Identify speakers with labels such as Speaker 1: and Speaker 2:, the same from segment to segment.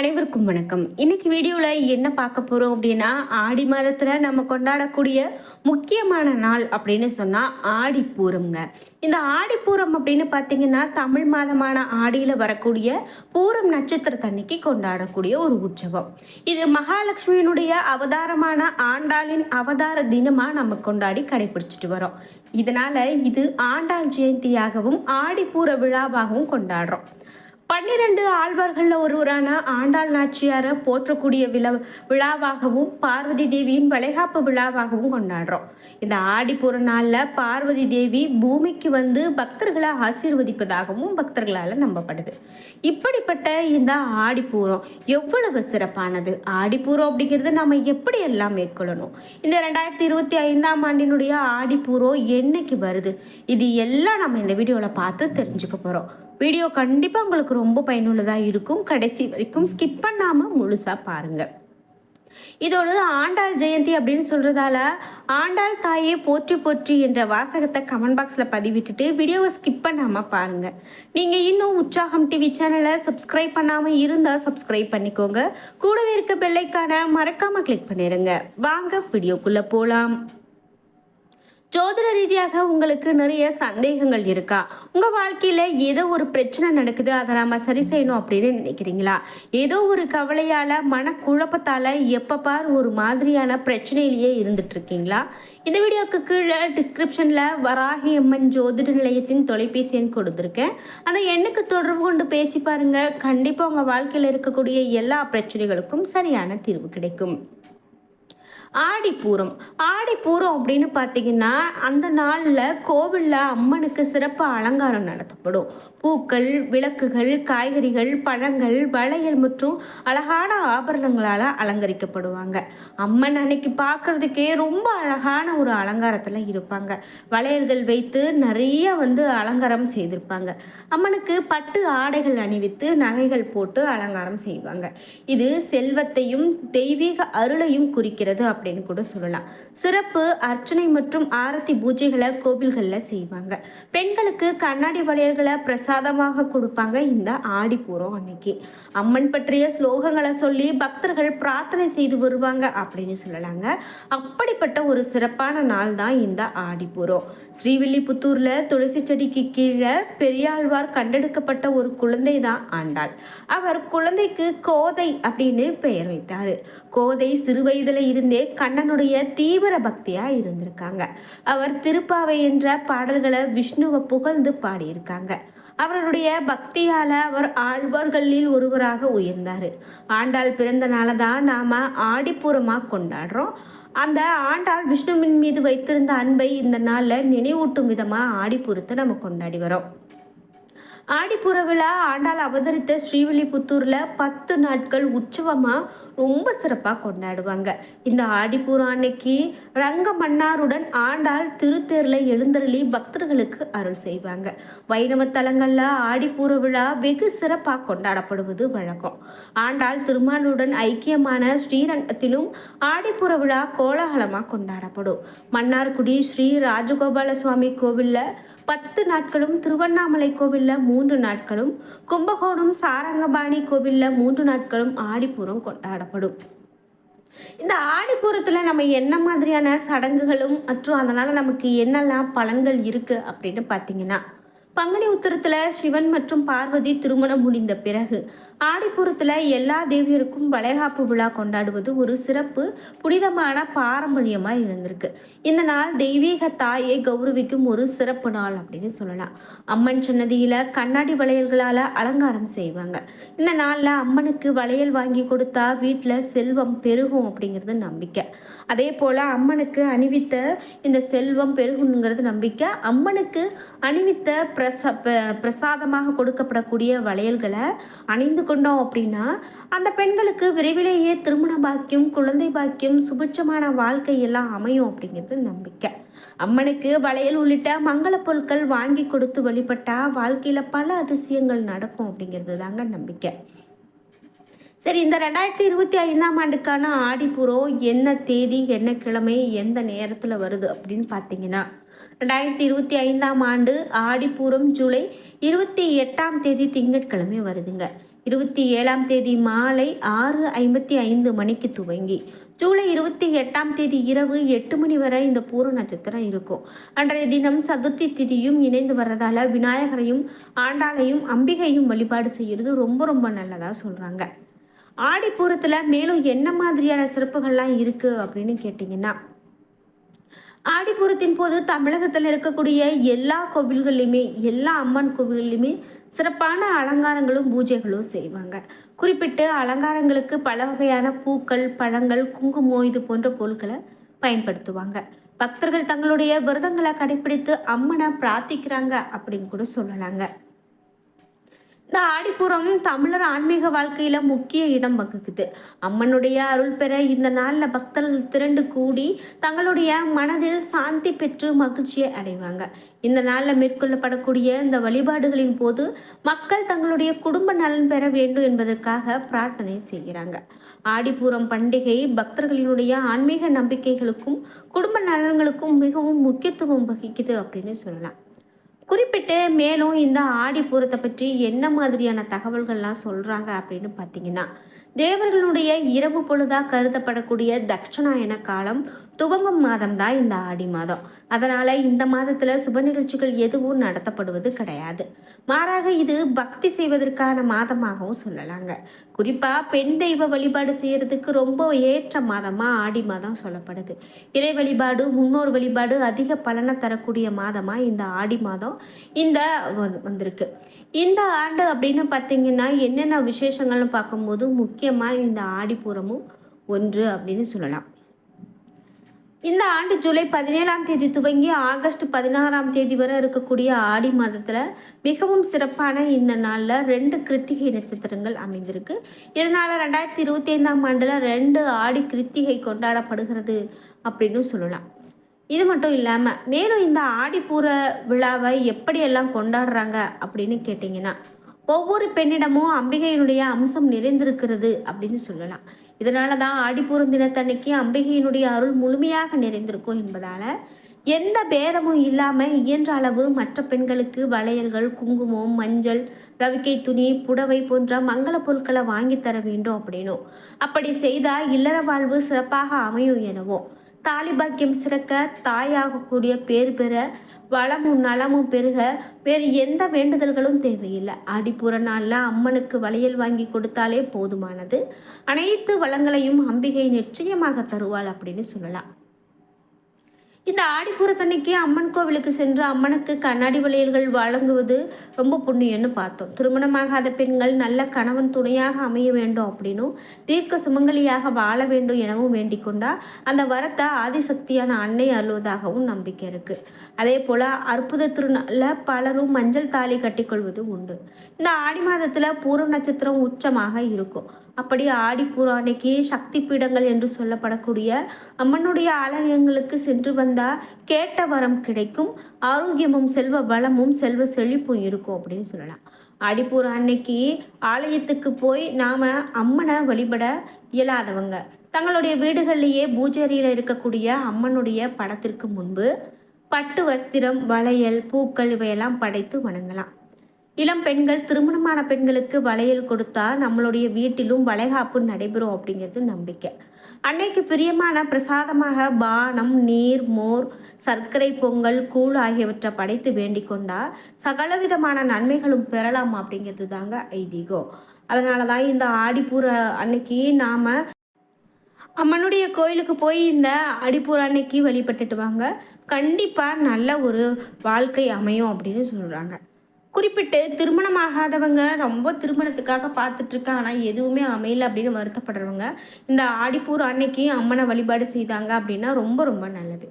Speaker 1: அனைவருக்கும் வணக்கம். இன்னைக்கு வீடியோவில் என்ன பார்க்க போகிறோம் அப்படின்னா ஆடி மாதத்தில் நம்ம கொண்டாடக்கூடிய முக்கியமான நாள் அப்படின்னு சொன்னால் ஆடிப்பூரம்ங்க இந்த ஆடிப்பூரம் அப்படின்னு பார்த்தீங்கன்னா தமிழ் மாதமான ஆடியில் வரக்கூடிய பூரம் நட்சத்திரத்தன்னைக்கு கொண்டாடக்கூடிய ஒரு உற்சவம். இது மகாலட்சுமியினுடைய அவதாரமான ஆண்டாளின் அவதார தினமாக நம்ம கொண்டாடி கடைபிடிச்சிட்டு வரோம். இதனால் இது ஆண்டாள் ஜெயந்தியாகவும் ஆடிப்பூர விழாவாகவும் கொண்டாடுறோம். பன்னிரண்டு ஆழ்வார்களில் ஒருவரான ஆண்டாள் நாச்சியாரை போற்றக்கூடிய விழா விழாவாகவும் பார்வதி தேவியின் வளைகாப்பு விழாவாகவும் கொண்டாடுறோம். இந்த ஆடிப்பூர நாளில் பார்வதி தேவி பூமிக்கு வந்து பக்தர்களை ஆசீர்வதிப்பதாகவும் பக்தர்களால் நம்பப்படுது. இப்படிப்பட்ட இந்த ஆடிப்பூரம் எவ்வளவு சிறப்பானது? ஆடிப்பூரம் அப்படிங்கிறது நம்ம எப்படி எல்லாம் மேற்கொள்ளணும்? இந்த ரெண்டாயிரத்தி இருபத்தி ஐந்தாம் ஆண்டினுடைய ஆடிப்பூரம் என்னைக்கு வருது? இது எல்லாம் நம்ம இந்த வீடியோவில் பார்த்து தெரிஞ்சுக்க போகிறோம் வீடியோ கண்டிப்பாக உங்களுக்கு ரொம்ப பயனுள்ளதாக இருக்கும். கடைசி வரைக்கும் ஸ்கிப் பண்ணாமல் முழுசாக பாருங்கள் இதோடு ஆண்டாள் ஜெயந்தி அப்படின்னு சொல்கிறதால ஆண்டாள் தாயே போற்றி போற்றி என்ற வாசகத்தை கமெண்ட் பாக்ஸில் பதிவிட்டுட்டு வீடியோவை ஸ்கிப் பண்ணாமல் பாருங்கள் நீங்கள் இன்னும் உற்சாகம் டிவி சேனலை சப்ஸ்கிரைப் பண்ணாமல் இருந்தால் சப்ஸ்கிரைப் பண்ணிக்கோங்க. கூடவே இருக்க பெல்லைக்கான மறக்காமல் கிளிக் பண்ணிடுங்க வாங்க வீடியோக்குள்ளே போகலாம் ஜோதிட ரீதியாக உங்களுக்கு நிறைய சந்தேகங்கள் இருக்கா? உங்கள் வாழ்க்கையில் ஏதோ ஒரு பிரச்சனை நடக்குது அதை நம்ம சரி செய்யணும் அப்படின்னு நினைக்கிறீங்களா? ஏதோ ஒரு கவலையால் மனக்குழப்பத்தால் எப்போ பார் ஒரு மாதிரியான பிரச்சனையிலேயே இருந்துட்டுருக்கீங்களா? இந்த வீடியோவுக்கு கீழே டிஸ்கிரிப்ஷனில் வராகி அம்மன் ஜோதிட நிலையத்தின் தொலைபேசி எண் கொடுத்துருக்கேன். அந்த எண்ணுக்கு தொடர்பு கொண்டு பேசி பாருங்கள் கண்டிப்பாக உங்கள் வாழ்க்கையில் இருக்கக்கூடிய எல்லா பிரச்சனைகளுக்கும் சரியான தீர்வு கிடைக்கும். ஆடிப்பூரம். ஆடிப்பூரம் அப்படின்னு பார்த்தீங்கன்னா அந்த நாளில் கோவிலில் அம்மனுக்கு சிறப்பு அலங்காரம் நடத்தப்படும். பூக்கள் விளக்குகள் காய்கறிகள் பழங்கள் வளையல் மற்றும் அழகான ஆபரணங்களால் அலங்கரிக்கப்படுவாங்க. அம்மன் அன்னைக்கு பார்க்குறதுக்கே ரொம்ப அழகான ஒரு அலங்காரத்தில் இருப்பாங்க. வளையல்கள் வைத்து நிறைய வந்து அலங்காரம் செய்திருப்பாங்க. அம்மனுக்கு பட்டு ஆடைகள் அணிவித்து நகைகள் போட்டு அலங்காரம் செய்வாங்க. இது செல்வத்தையும் தெய்வீக அருளையும் குறிக்கிறது அப்படின்னு கூட சொல்லலாம். சிறப்பு அர்ச்சனை மற்றும் ஆரத்தி பூஜைகளை கோவில்களில் செய்வாங்க. பெண்களுக்கு கண்ணாடி வளையல்களை பிரசாதமாக கொடுப்பாங்க இந்த ஆடிப்பூரம் அன்னைக்கு. அம்மன் பற்றிய ஸ்லோகங்களை சொல்லி பக்தர்கள் பிரார்த்தனை செய்து வருவாங்க அப்படின்னு சொல்லலாங்க. அப்படிப்பட்ட ஒரு சிறப்பான நாள் தான் இந்த ஆடிப்பூரம். ஸ்ரீவில்லிபுத்தூரில் துளசி செடிக்கு கீழே பெரியாழ்வார் கண்டெடுக்கப்பட்ட ஒரு குழந்தை தான் ஆண்டாள். அவர் குழந்தைக்கு கோதை அப்படின்னு பெயர் வைத்தார். கோதை சிறுவயதில் இருந்தே கண்ணனுடைய தீவிர பக்தியாக இருந்திருக்காங்க. அவர் திருப்பாவை என்ற பாடல்களை விஷ்ணுவை புகழ்ந்து பாடியிருக்காங்க. அவருடைய பக்தியால் அவர் ஆழ்வார்களில் ஒருவராக உயர்ந்தார். ஆண்டாள் பிறந்த நாளை தான் நாம் ஆடிப்பூரமாக கொண்டாடுறோம். அந்த ஆண்டாள் விஷ்ணுவின் மீது வைத்திருந்த அன்பை இந்த நாளில் நினைவூட்டும் விதமாக ஆடிப்பூரத்தை நம்ம கொண்டாடி வரோம். ஆடிப்புற விழா ஆண்டாள் அவதரித்த ஸ்ரீவில்லிபுத்தூரில் பத்து நாட்கள் உற்சவமாக ரொம்ப சிறப்பாக கொண்டாடுவாங்க. இந்த ஆடிப்பூரம் அன்னைக்கு ரங்க மன்னாருடன் ஆண்டாள் திருத்தேரில் எழுந்தருளி பக்தர்களுக்கு அருள் செய்வாங்க. வைணவ தலங்களில் ஆடிப்பூர விழா வெகு சிறப்பாக கொண்டாடப்படுவது வழக்கம். ஆண்டாள் திருமாலுடன் ஐக்கியமான ஸ்ரீரங்கத்திலும் ஆடிப்புற விழா கோலாகலமாக கொண்டாடப்படும். மன்னார்குடி ஸ்ரீ ராஜகோபால சுவாமி கோவிலில் பத்து நாட்களும் திருவண்ணாமலை கோவிலில் மூன்று நாட்களும் கும்பகோணம் சாரங்கபாணி கோவிலில் மூன்று நாட்களும் ஆடிப்பூரம் கொண்டாடப்படும். இந்த ஆடிப்பூரத்தில் நம்ம என்ன மாதிரியான சடங்குகளும் மற்றும் அதனால் நமக்கு என்னெல்லாம் பலன்கள் இருக்குது அப்படின்னு பார்த்தீங்கன்னா பங்குனி உத்தரத்தில் சிவன் மற்றும் பார்வதி திருமணம் முடிந்த பிறகு ஆடிப்புறத்தில் எல்லா தேவியருக்கும் வளைகாப்பு விழா கொண்டாடுவது ஒரு சிறப்பு புனிதமான பாரம்பரியமாக இருந்திருக்கு. இந்த நாள் தெய்வீக தாயை கௌரவிக்கும் ஒரு சிறப்பு நாள் அப்படின்னு சொல்லலாம். அம்மன் சன்னதியில் கண்ணாடி வளையல்களால் அலங்காரம் செய்வாங்க. இந்த நாளில் அம்மனுக்கு வளையல் வாங்கி கொடுத்தா வீட்டில் செல்வம் பெருகும் அப்படிங்கிறது நம்பிக்கை. அதே போல் அம்மனுக்கு அணிவித்த இந்த செல்வம் பெருகுங்கிறது நம்பிக்கை. அம்மனுக்கு அணிவித்த பிரச பிரசாதமாக கொடுக்கப்படக்கூடிய வளையல்களை அணிந்து கொண்டோம் அப்படின்னா அந்த பெண்களுக்கு விரைவிலேயே திருமண பாக்கியம் குழந்தை பாக்கியம் சுபிட்சமான வாழ்க்கை எல்லாம் அமையும் அப்படிங்கிறது நம்பிக்கை. அம்மனுக்கு வளையல் உள்ளிட்ட மங்கள பொருட்கள் வாங்கி கொடுத்து வழிபட்டால் வாழ்க்கையில் பல அதிசயங்கள் நடக்கும் அப்படிங்கிறது தாங்க நம்பிக்கை. சரி இந்த ரெண்டாயிரத்தி இருபத்தி ஐந்தாம் ஆண்டுக்கான ஆடிப்புறம் என்ன தேதி என்ன கிழமை எந்த நேரத்தில் வருது அப்படின்னு பார்த்தீங்கன்னா ரெண்டாயிரத்தி இருபத்தி ஐந்தாம் ஆண்டு ஆடிப்பூரம் ஜூலை இருபத்தி எட்டாம் தேதி திங்கட்கிழமை வருதுங்க. இருபத்தி ஏழாம் தேதி மாலை ஆறு ஐம்பத்தி ஐந்து மணிக்கு துவங்கி ஜூலை இருபத்தி எட்டாம் தேதி இரவு எட்டு மணி வரை இந்த பூர நட்சத்திரம் இருக்கும். அன்றைய தினம் சதுர்த்தி திதியும் இணைந்து வர்றதால விநாயகரையும் ஆண்டாளையும் அம்பிகையும் வழிபாடு செய்கிறது ரொம்ப ரொம்ப நல்லதாக சொல்கிறாங்க ஆடிப்பூரத்தில் மேலும் என்ன மாதிரியான சிறப்புகள்லாம் இருக்குது அப்படின்னு கேட்டிங்கன்னா ஆடிப்பூரத்தின் போது தமிழகத்தில் இருக்கக்கூடிய எல்லா கோவில்கள்லையுமே எல்லா அம்மன் கோவில்லையுமே சிறப்பான அலங்காரங்களும் பூஜைகளும் செய்வாங்க. குறிப்பிட்டு அலங்காரங்களுக்கு பல வகையான பூக்கள் பழங்கள் குங்குமம் இது போன்ற பொருட்களை பயன்படுத்துவாங்க. பக்தர்கள் தங்களுடைய விரதங்களை கடைபிடித்து அம்மனை பிரார்த்திக்கிறாங்க அப்படின்னு கூட சொல்லலாங்க. இந்த ஆடிப்புறம் தமிழர் ஆன்மீக வாழ்க்கையில் முக்கிய இடம் வகுக்குது. அம்மனுடைய அருள் பெற இந்த நாளில் பக்தர்கள் திரண்டு கூடி தங்களுடைய மனதில் சாந்தி பெற்று மகிழ்ச்சியை அடைவாங்க. இந்த நாளில் மேற்கொள்ளப்படக்கூடிய இந்த வழிபாடுகளின் போது மக்கள் தங்களுடைய குடும்ப நலன் பெற வேண்டும் என்பதற்காக பிரார்த்தனை செய்கிறாங்க. ஆடிப்பூரம் பண்டிகை பக்தர்களினுடைய ஆன்மீக நம்பிக்கைகளுக்கும் குடும்ப நலன்களுக்கும் மிகவும் முக்கியத்துவம் வகிக்குது அப்படின்னு சொல்லலாம். குறிப்பிட்டு மேலும் இந்த ஆடிப்பூரத்தை பற்றி என்ன மாதிரியான தகவல்கள்லாம் சொல்கிறாங்க அப்படின்னு பார்த்தீங்கன்னா தேவர்களுடைய இரவு பொழுதாக கருதப்படக்கூடிய தட்சணாயன காலம் துவங்கும் மாதம் தான் இந்த ஆடி மாதம். அதனால் இந்த மாதத்தில் சுப நிகழ்ச்சிகள் எதுவும் நடத்தப்படுவது கிடையாது. மாறாக இது பக்தி செய்வதற்கான மாதமாகவும் சொல்லலாங்க. குறிப்பாக பெண் தெய்வ வழிபாடு செய்கிறதுக்கு ரொம்ப ஏற்ற மாதமாக ஆடி மாதம் சொல்லப்படுது. இறை வழிபாடு முன்னோர் வழிபாடு அதிக பலனை தரக்கூடிய மாதமாக இந்த ஆடி மாதம் இந்த வந்திருக்கு. இந்த ஆண்டு அப்படின்னு பார்த்தீங்கன்னா என்னென்ன விசேஷங்கள்னு பார்க்கும்போது முக்கியமாக இந்த ஆடிப்பூரமும் ஒன்று அப்படின்னு சொல்லலாம். இந்த ஆண்டு ஜூலை பதினேழாம் தேதி துவங்கி ஆகஸ்ட் பதினாறாம் தேதி வரை இருக்கக்கூடிய ஆடி மாதத்தில் மிகவும் சிறப்பான இந்த நாளில் ரெண்டு கிருத்திகை நட்சத்திரங்கள் அமைந்திருக்கு. இதனால் ரெண்டாயிரத்தி இருபத்தி ஐந்தாம் ஆண்டில் ரெண்டு ஆடி கிருத்திகை கொண்டாடப்படுகிறது அப்படின்னு சொல்லலாம். இது மட்டும் இல்லாமல் மேலும் இந்த ஆடிப்பூர விழாவை எப்படியெல்லாம் கொண்டாடுறாங்க அப்படின்னு கேட்டிங்கன்னா ஒவ்வொரு பெண்ணிடமும் அம்பிகையினுடைய அம்சம் நிறைந்திருக்கிறது அப்படின்னு சொல்லலாம். இதனால தான் ஆடிப்பூரம் தினத்தன்னைக்கு அம்பிகையினுடைய அருள் முழுமையாக நிறைந்திருக்கும் என்பதால் எந்த பேதமும் இல்லாமல் இயன்ற அளவு மற்ற பெண்களுக்கு வளையல்கள் குங்குமம் மஞ்சள் ரவிக்கை துணி புடவை போன்ற மங்கள பொருட்களை வாங்கி தர வேண்டும் அப்படின்னும். அப்படி செய்தால் இல்லற வாழ்வு சிறப்பாக அமையும் எனவோ தாலிபாக்கியம் சிறக்க தாயாகக்கூடிய பேர் பெற வளமும் நலமும் பெருக வேறு எந்த வேண்டுதல்களும் தேவையில்லை. ஆடிப்புற நாளில் அம்மனுக்கு வளையல் வாங்கி கொடுத்தாலே போதுமானது. அனைத்து வளங்களையும் அம்பிகை நிச்சயமாக தருவாள் அப்படின்னு சொல்லலாம். இந்த ஆடிப்பூரத்தன்னைக்கு அம்மன் கோவிலுக்கு சென்று அம்மனுக்கு கண்ணாடி வளையல்கள் வழங்குவது ரொம்ப புண்ணியம்னு பார்த்தோம். திருமணமாகாத பெண்கள் நல்ல கணவன் துணையாக அமைய வேண்டும் அப்படின்னும் தீர்க்க சுமங்கலியாக வாழ வேண்டும் எனவும் வேண்டிக் கொண்டா அந்த வரத்தை ஆதிசக்தியான அன்னை அருள்வதாகவும் நம்பிக்கை இருக்குது அதே போல் அற்புத திருநாளில் பலரும் மஞ்சள் தாலி கட்டிக்கொள்வது உண்டு. இந்த ஆடி மாதத்தில் பூர்வ நட்சத்திரம் உச்சமாக இருக்கும். அப்படி ஆடிப்பூரம் அன்னைக்கு சக்தி பீடங்கள் என்று சொல்லப்படக்கூடிய அம்மனுடைய ஆலயங்களுக்கு சென்று வந்தால் கேட்ட வரம் கிடைக்கும் ஆரோக்கியமும் செல்வ வளமும் செல்வ செழிப்பும் இருக்கும் அப்படின்னு சொல்லலாம். அடிப்பூர் அன்னைக்கு ஆலயத்துக்கு போய் நாம் அம்மனை வழிபட இயலாதவங்க. தங்களுடைய வீடுகள்லேயே பூஜரியில் இருக்கக்கூடிய அம்மனுடைய படத்திற்கு முன்பு பட்டு வஸ்திரம் வளையல் பூக்கள் இவையெல்லாம் படைத்து வணங்கலாம். இளம் பெண்கள் திருமணமான பெண்களுக்கு வளையல் கொடுத்தா நம்மளுடைய வீட்டிலும் வளைகாப்பு நடைபெறும் அப்படிங்கிறது நம்பிக்கை. அன்னைக்கு பிரியமான பிரசாதமாக பானம் நீர் மோர் சர்க்கரை பொங்கல் கூழ் ஆகியவற்றை படைத்து வேண்டிக் கொண்டா சகலவிதமான நன்மைகளும் பெறலாம் அப்படிங்கிறது தாங்க ஐதீகம். அதனால தான் இந்த ஆடிப்பூர அன்னைக்கு நாம் அம்மனுடைய கோயிலுக்கு போய் இந்த அடிப்பூர் அன்னைக்கு வழிபட்டுட்டு வாங்க. கண்டிப்பாக நல்ல ஒரு வாழ்க்கை அமையும் அப்படின்னு சொல்கிறாங்க குறிப்பிட்டு திருமணமாகாதவங்க ரொம்ப திருமணத்துக்காக பார்த்துட்ருக்காங்க ஆனால் எதுவுமே அமையல அப்படின்னு வருத்தப்படுறவங்க. இந்த ஆடிப்பூர் அன்னைக்கு அம்மனை வழிபாடு செய்தாங்க அப்படின்னா ரொம்ப ரொம்ப நல்லது.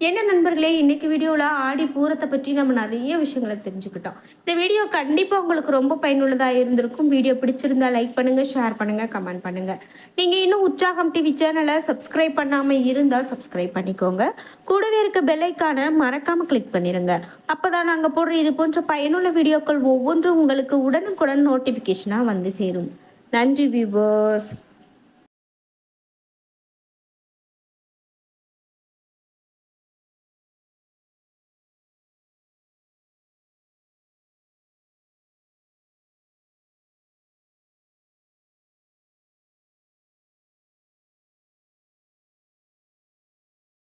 Speaker 1: என்ன நண்பர்களே இன்றைக்கி வீடியோவில் ஆடி பூரத்தை பற்றி நம்ம நிறைய விஷயங்களை தெரிஞ்சுக்கிட்டோம். இந்த வீடியோ கண்டிப்பாக உங்களுக்கு ரொம்ப பயனுள்ளதாக இருந்திருக்கும். வீடியோ பிடிச்சிருந்தா லைக் பண்ணுங்கள் ஷேர் பண்ணுங்கள் கமெண்ட் பண்ணுங்கள் நீங்கள் இன்னும் உற்சாகம் டிவி சேனலை சப்ஸ்கிரைப் பண்ணாமல் இருந்தால் சப்ஸ்கிரைப் பண்ணிக்கோங்க. கூடவே இருக்க பெல்லைக்கான மறக்காமல் கிளிக் பண்ணிடுங்க அப்போ தான் நாங்கள் போடுற இது போன்ற பயனுள்ள வீடியோக்கள் ஒவ்வொன்றும் உங்களுக்கு உடனுக்குடன் நோட்டிஃபிகேஷனாக வந்து சேரும். நன்றி வியூவர்ஸ்